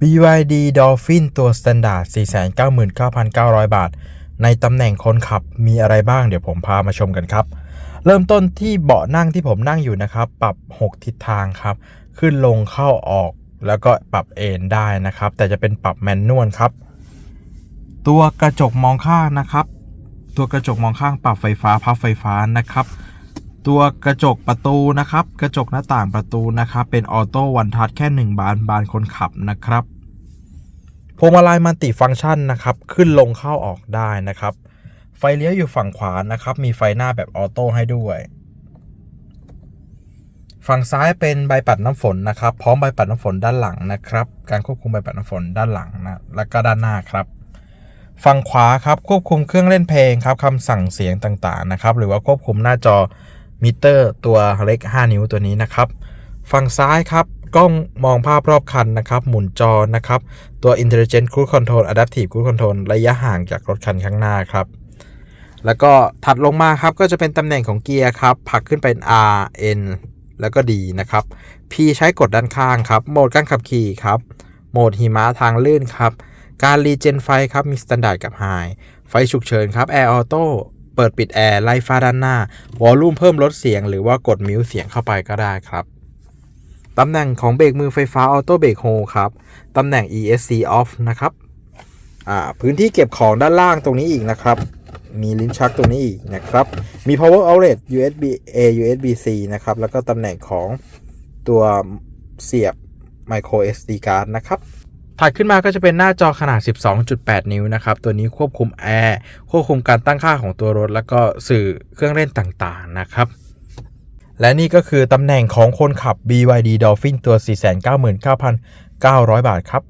BYD Dolphin ตัว Standard 499,900 บาท ในตำแหน่งคนขับมีอะไรบ้างเดี๋ยวผมพามาชมกันครับ เริ่มต้นที่เบาะนั่งที่ผมนั่งอยู่นะครับ ปรับ 6 ทิศทางครับ ขึ้นลงเข้าออกแล้วก็ปรับเอนได้นะครับ แต่จะเป็นปรับแมนนวลครับ ตัวกระจกมองข้างนะครับ ตัวกระจกมองข้างปรับไฟฟ้าพับไฟฟ้านะครับ ตัวกระจกประตูนะครับ กระจกหน้าต่างประตูนะครับ เป็นออโต้วันทัชแค่ 1 บานบานคนขับนะครับพวงมาลัยมัลติฟังก์ชันนะครับ ขึ้นลงเข้าออกได้นะครับ ไฟเลี้ยวอยู่ฝั่งขวานะครับ มีไฟหน้าแบบออโต้ให้ด้วย ฝั่งซ้ายเป็นใบปัดน้ำฝนนะครับ พร้อมใบปัดน้ำฝนด้านหลังนะครับ การควบคุมใบปัดน้ำฝนด้านหลังนะ แล้วก็ด้านหน้าครับฝั่งขวาครับควบคุมเครื่องเล่นเพลงครับคำสั่งเสียงต่างๆนะครับ หรือว่าควบคุมหน้าจอ มิเตอร์ตัวเล็ก 5 นิ้วตัวนี้นะครับ ฝั่งซ้ายครับกล้องมองภาพรอบคันนะครับ หมุนจอนะครับ ตัว Intelligent Cruise Control Adaptive Cruise Control ระยะห่างจากรถคันข้างหน้าครับ แล้วก็ถัดลงมาครับก็จะเป็นตำแหน่งของเกียร์ครับผลักขึ้นเป็น R N แล้วก็ D นะครับ P ใช้กดด้านข้างครับ โหมดการขับขี่ครับ โหมดหิมะทางลื่นครับ การรีเจนไฟครับ มีสแตนดาร์ดกับไฮไฟฉุกเฉินครับแอร์ออโต้ เปิดปิดแอร์ไล่ฟ้าด้านหน้าวอลลุ่มเพิ่มลดเสียงหรือว่ากดมิวเสียงเข้าไปก็ได้ครับตำแหน่งของเบรกมือไฟฟ้าออโต้เบรกโฮครับตำแหน่ง ESC off นะครับพื้นที่เก็บของด้านล่างตรงนี้อีกนะครับ มีลิ้นชักตรงนี้อีกนะครับ มี power outlet USB A USB C นะครับ แล้วก็ตำแหน่งของตัวเสียบ micro SD card นะครับ ถัดขึ้นมาก็จะเป็นหน้าจอขนาด 12.8 นิ้วนะครับ ตัวนี้ควบคุมแอร์ควบคุมการตั้งค่าของตัวรถ แล้วก็สื่อเครื่องเล่นต่างๆนะครับ และนี่ก็คือตำแหน่งของคนขับ BYD Dolphin ตัว 499,900 บาทครับ